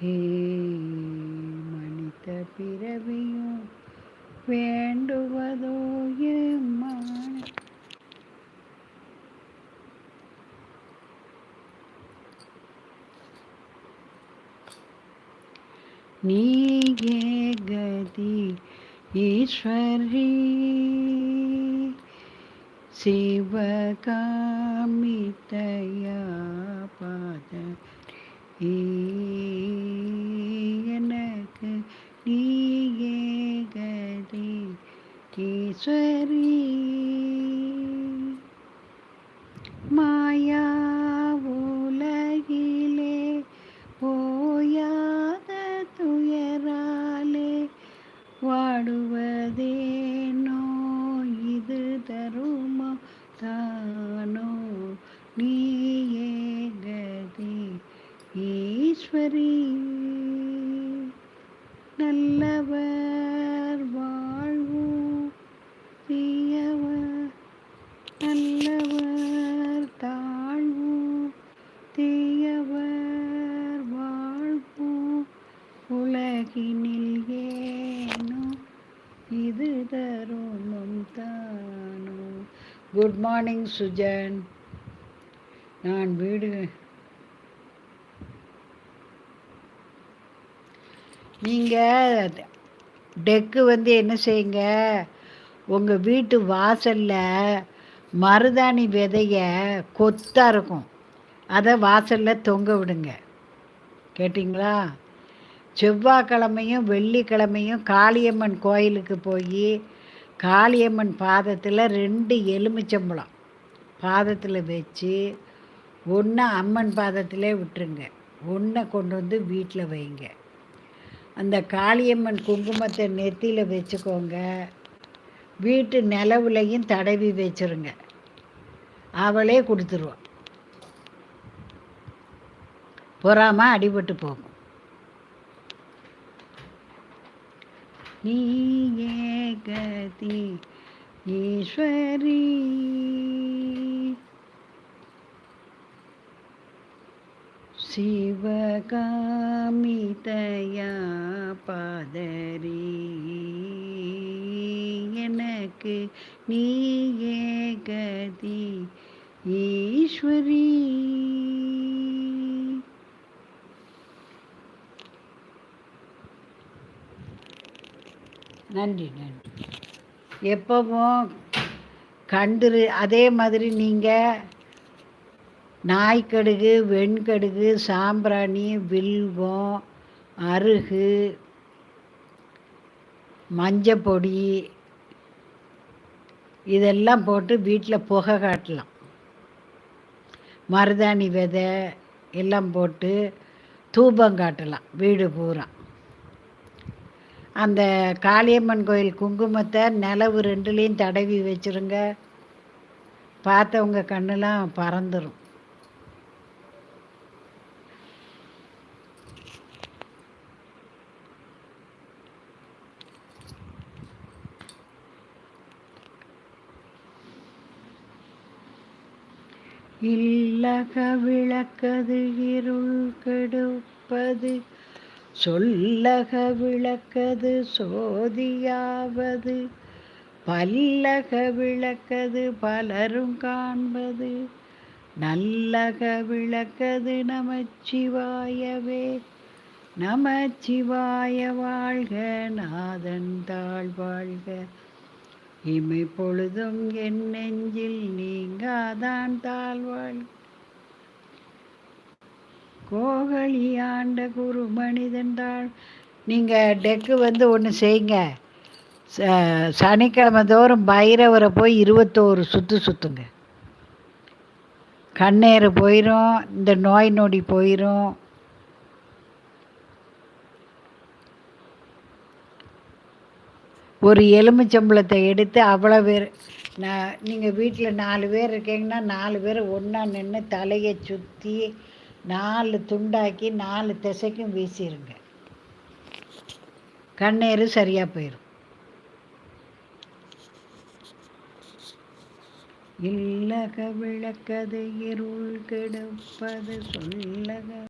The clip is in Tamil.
ஏ மனித பிறவியும் வேண்டுவதோ எம்மான நீயே கதி ஈஸ்வரி சிவகாமிதயா பாத ஈ ஈஸ்வரி மாயா உலகிலே ஓயாத துயராலே வாடுவதேனோ இது தருமோ தானோ? நீயே கதி ஈஸ்வரி. குட் மார்னிங் சுஜன் நான் வீடு. நீங்கள் டெக்கு வந்து என்ன செய்யுங்க? உங்கள் வீட்டு வாசலில் மருதாணி விதைய கொத்தாக இருக்கும். அதை வாசலில் தொங்க விடுங்க. கேட்டிங்களா? செவ்வாய்க்கிழமையும் வெள்ளிக்கிழமையும் காளியம்மன் கோயிலுக்கு போய் காளியம்மன் பாதத்தில் ரெண்டு எலுமிச்சம்பழம். பாதத்தில் வச்சு ஒன்று அம்மன் பாதத்திலே விட்டுருங்க. ஒன்றை கொண்டு வந்து வீட்டில் வைங்க. அந்த காளியம்மன் குங்குமத்தை நெத்தியில் வச்சுக்கோங்க. வீட்டு நிலவுலையும் தடவி வச்சுருங்க. அவளே கொடுத்துருவான் பொறாமல் அடிபட்டு போகும். நீயே கதி ஈஸ்வரி சிவகாமிதயா பாதரி எனக்கு நீயே கதி ஈஸ்வரி நன்றி நன்றி. எப்பவும் கண்டு அதே மாதிரி நீங்கள் நாய்க்கடுகு வெண்கடுகு சாம்பிராணி வில்வம் அருகு மஞ்சப்பொடி இதெல்லாம் போட்டு வீட்டில் புகை காட்டலாம். மருதாணி விதை எல்லாம் போட்டு தூபம் காட்டலாம் வீடு பூரா. அந்த காளியம்மன் கோயில் குங்குமத்தை நிலவு ரெண்டுலேயும் தடவி வச்சுருங்க. பார்த்தவங்க கண்ணெலாம் பறந்துடும் இல்லக விளக்கது இருள் கெடுப்பது சொல்லக விளக்கது சோதியாவது பல்லக விளக்கது பலரும் காண்பது நல்லக விளக்கது நமச்சிவாயவே. நமச்சிவாய வாழ்க நாதன் தாழ் வாழ்க. இமை பொழுதும் என் நெஞ்சில் நீங்காதான் தாழ்வாழ்க கோகலி ஆண்ட குரு மனிதன் நீங்கள் டெக்கு வந்து ஒன்று செய்யுங்க சனிக்கிழமை தோறும் பைரவரை போய் இருபத்தோரு சுற்று சுற்றுங்க கண்ணேறு போயிடும் இந்த நோய் நொடி போயிடும் ஒரு எலுமிச்சம்பளத்தை எடுத்து அவ்வளோ பேர் நான் நீங்கள் வீட்டில் நாலு பேர் இருக்கீங்கன்னா நாலு பேர் ஒன்றா நின்று தலையை சுற்றி நாலு துண்டாக்கி நாலு திசைக்கும் வீசிடுங்க கண்ணீர் சரியாக போயிடும் இல்லக விளக்கது இருள் கெடுப்பது சொல்லக